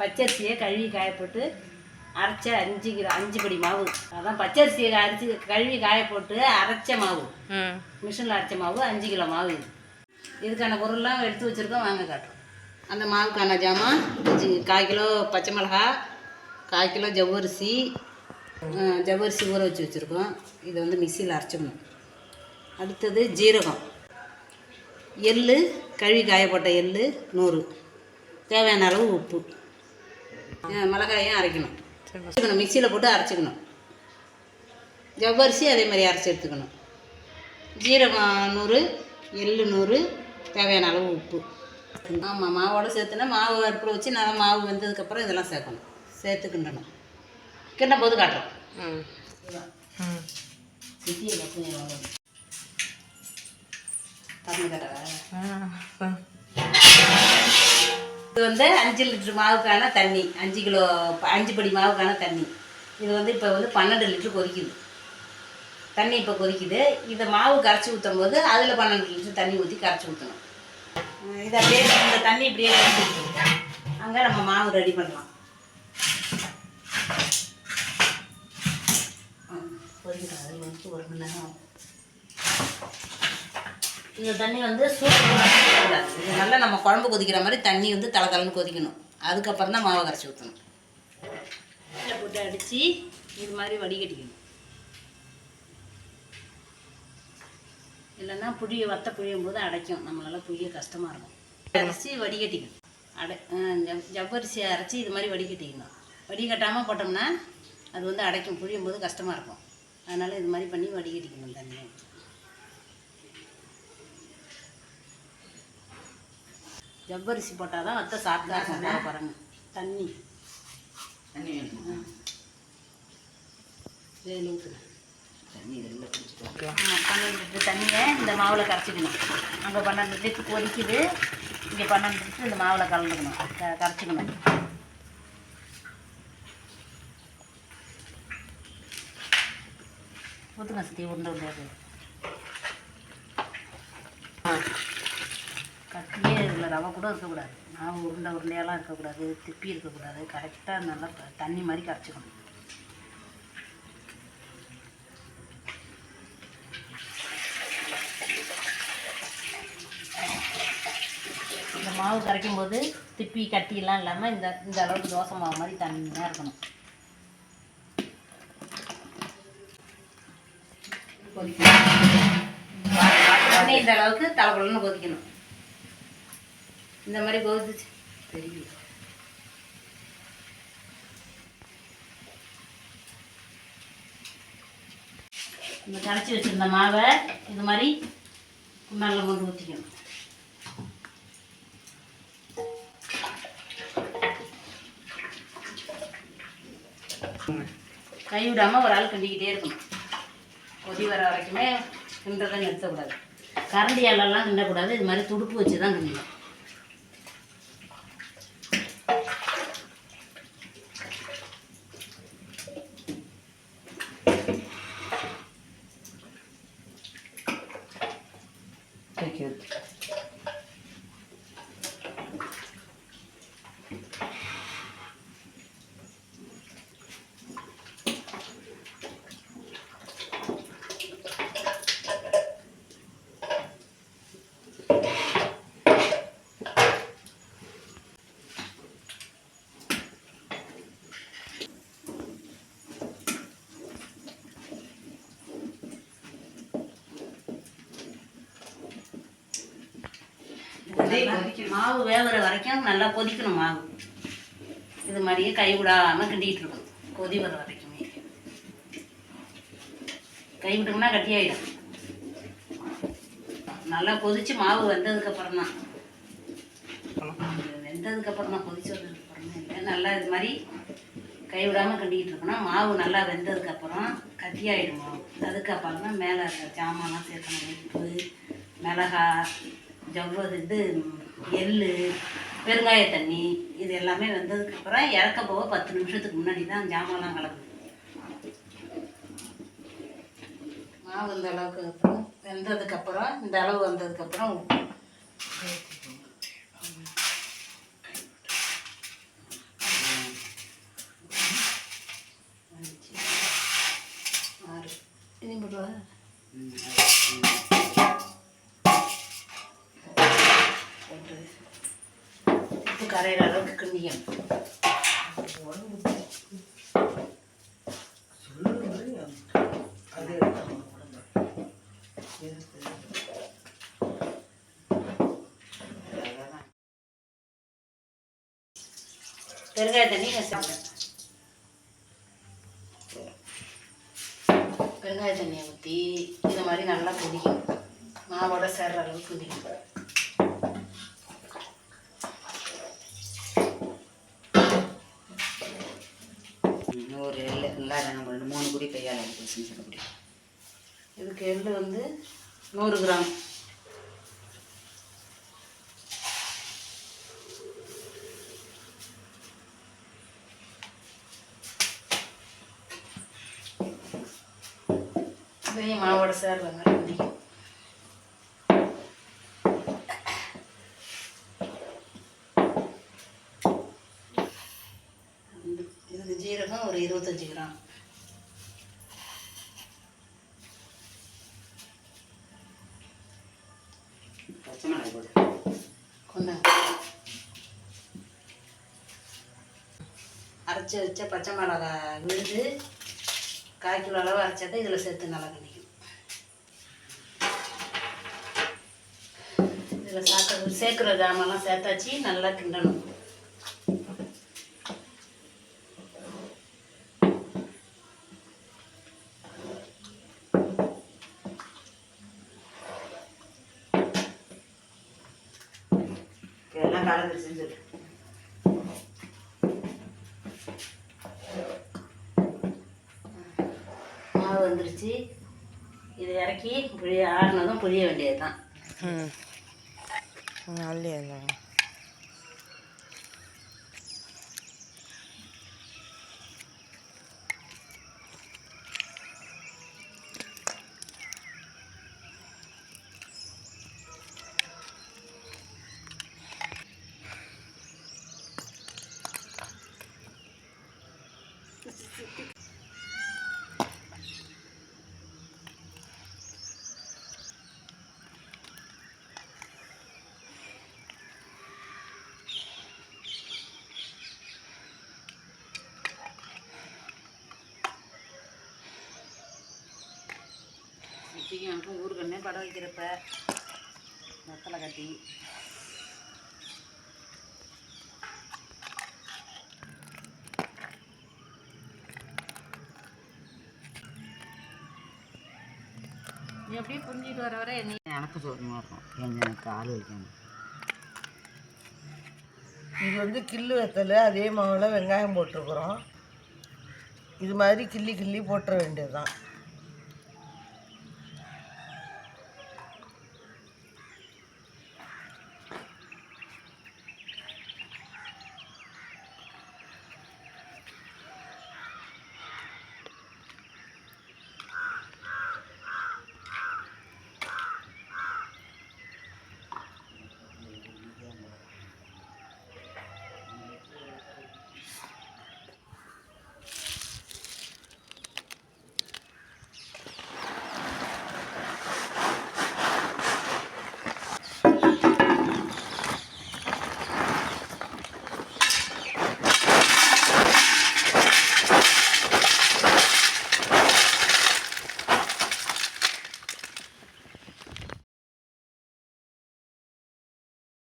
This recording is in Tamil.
பச்சரிசியை கழுவி காய போட்டு அரைச்ச அஞ்சு கிலோ அஞ்சு படி மாவு. அதான் பச்சரிசியை அரைச்சி கழுவி காய போட்டு அரைச்ச மாவு. மிஷினில் அரைச்ச மாவு அஞ்சு கிலோ மாவு. இது இதுக்கான பொருள்லாம் எடுத்து வச்சுருக்கோம் வாங்க காட்டுறோம். அந்த மாவுக்கான ஜாமான் கால் கிலோ பச்சை மிளகா கால் கிலோ ஜவ்வரிசி ஜவ்வரிசி ஊற வச்சு வச்சுருக்கோம். இதை வந்து மிக்சியில் அரைச்சிடணும். அடுத்தது ஜீரகம். எள்ளு கழுவி காய போட்ட எள்ளு நூறு. தேவையான அளவு உப்பு. மிளகாயும் அரைக்கணும். அரைச்சிக்கணும் மிக்சியில் போட்டு அரைச்சிக்கணும். ஜவ்வரிசி அதே மாதிரி அரைச்சி எடுத்துக்கணும். ஜீரகம் நூறு எள்ளு நூறு தேவையான அளவு உப்பு. ஆமாம் மாவோடு சேர்த்துனா மாவு அடுப்பில் வச்சு நல்லா மாவு வெந்ததுக்கப்புறம் இதெல்லாம் சேர்க்கணும். சேர்த்து கிண்டணும் கிண்ட போது காட்டுறோம். ம் ம் ஆ. இது வந்து அஞ்சு லிட்ரு மாவுக்கான தண்ணி அஞ்சு கிலோ அஞ்சு படி மாவுக்கான தண்ணி. இது வந்து இப்போ வந்து பன்னெண்டு லிட்டர் கொதிக்குது. தண்ணி இப்போ கொதிக்குது. இதை மாவு கரைச்சி ஊற்றும் போது அதில் பன்னெண்டு லிட்ரு தண்ணி ஊற்றி கரைச்சி ஊற்றணும் இதை அப்படியே இந்த தண்ணி இப்படியே அங்கே நம்ம மாவு ரெடி பண்ணலாம். ஒரு மணி நேரம் ஆகும். இந்த தண்ணி வந்து சூப்பராக இது நல்லா நம்ம குழம்பு கொதிக்கிற மாதிரி தண்ணி வந்து தலை தலைன்னு கொதிக்கணும். அதுக்கப்புறம் தான் மாவை கரைச்சி ஊற்றணும் இதில் போட்டு அடித்து இது மாதிரி வடிகட்டிக்கணும். இல்லைன்னா புளியை வத்த புழியும் போது அடைக்கும். நம்மளால புளிய கஷ்டமாக இருக்கும். அரைச்சி வடிகட்டிக்கணும். அடை ஜவ்வரிசியை அரைச்சி இது மாதிரி வடிகட்டிக்கணும். வடிகட்டாமல் போட்டோம்னா அது வந்து அடைக்கும். புழியும் போது கஷ்டமாக இருக்கும். அதனால் இது மாதிரி பண்ணி வடிகட்டிக்கணும் தண்ணியை. ஜவ்வரிசி போட்டால் தான் வத்த சாப்பிட்டா இருக்கும் பாருங்க தண்ணி. தண்ணி வேணும். இதில் ஊற்றுறேன் தண்ணி இதில் பன்னெண்டு லிட்டர் தண்ணியை இந்த மாவில் கரைச்சிக்கணும். அங்கே பன்னெண்டு லிட்டர் கொதிக்குது. இங்கே பன்னெண்டு லிட்டர் இந்த மாவில் கலந்துக்கணும். கரைச்சிக்கணும். ஊற்றுங்க சுற்றி உருண்டை உருண்டையாக கட்டியே இதில் ரவை கூட இருக்கக்கூடாது. நான் உருண்டை உருண்டையெல்லாம் இருக்கக்கூடாது திப்பி இருக்கக்கூடாது. கரெக்டாக நல்லா தண்ணி மாதிரி கரைச்சிக்கணும். இந்த மாவு கரைக்கும் போது திப்பி கட்டியெல்லாம் இல்லாமல் இந்த இந்த அளவுக்கு தோசை மாவு மாதிரி தண்ணியாக இருக்கணும். கொதிக்கணும். இந்த அளவுக்கு தலைக்குள்ளன்னு கொதிக்கணும். இந்த மாதிரி கொதிச்சு தெரியும் இந்த கரைச்சி வச்சிருந்த மாவை இது மாதிரி குண்டானில் கொண்டு ஊற்றிக்கணும் கை விடாமல் ஒரு ஆள் கிண்டிக்கிட்டே இருக்கணும். கொதி வர வரைக்குமே கிண்டதை நிறுத்தக்கூடாது. கரண்டியாலெல்லாம் கிண்டக்கூடாது. இது மாதிரி துடுப்பு வச்சு தான் கிண்டணும். ক্ষেত্রে மாவு வேகிற வரைக்கும் நல்லா கொதிக்கணும் மாவு. இது மாதிரியே கை விடாமல் கிண்டிகிட்டு இருக்கணும் கொதி வர வரைக்குமே. கை விட்டோம்னா கட்டியாயிடும். நல்லா கொதிச்சு மாவு வெந்ததுக்கப்புறம் தான். வெந்ததுக்கப்புறம் தான் கொதிச்சு வந்ததுக்கப்புறம் இல்லை. நல்லா இது மாதிரி கை விடாமல் கிண்டிக்கிட்டு இருக்கணும். மாவு நல்லா வெந்ததுக்கப்புறம் கட்டியாயிடும் மாவு. அதுக்கப்புறம் தான் மேலே ஜாமான்லாம் சேர்க்கணும். உப்பு மிளகா ஜவ்வது இது எள் பெருங்காய தண்ணி இது எல்லாமே வந்ததுக்கப்புறம் இறக்க போக பத்து நிமிஷத்துக்கு முன்னாடி தான் ஜாமான்லாம் கலக்கும் மாவு இந்த அளவுக்கு அப்புறம் வெந்ததுக்கப்புறம் இந்த அளவு வந்ததுக்கப்புறம் உப்பு. ஆறு. இனி பண்ணுறது உப்பு கரையிற அளவுக்கு கிண்டியும் பெருங்காய தண்ணி நான் பெருங்காய தண்ணியை ஊற்றி இந்த மாதிரி நல்லா கொதிக்கணும் மாவோட சேர்ற அளவுக்கு கொதிக்கணும் எள்ளு நம்ம ரெண்டு மூணு குடி கையால் எடுத்து சின்ன இதுக்கு எள்ளு வந்து நூறு கிராம். இதையும் மாவோட சேர்ற இதுக்கு ஜீரகம் ஒரு இருபத்தஞ்சி கிராம். அரைச்சி வச்ச பச்சை மிளகா விழுந்து கால் கிலோ அளவு அரைச்சதை இதில் சேர்த்து நல்லா கண்டிக்கும் இதில் சாப்பிட்றது சேர்க்குற ஜாமெல்லாம் சேர்த்தாச்சு நல்லா கிண்டணும். எல்லாம் கலந்து செஞ்சது மாவு வந்துருச்சு இதை புரிய புளிய ஆறுனதும் புளிய வேண்டியது தான் ம். நல்ல இப்பயும் எனக்கும் ஊருக்கண்ணே படம் வைக்கிறப்ப வெத்தலை கட்டி. நீ அப்படியே புரிஞ்சிட்டு வர வர என்ன எனக்கு சோகமாக இருக்கும். எங்க எனக்கு ஆள் வைக்கணும் இது வந்து கில்லு வெத்தலை அதே மாவில் வெங்காயம் போட்டிருக்குறோம். இது மாதிரி கிள்ளி கிள்ளி போட்டுற வேண்டியது தான்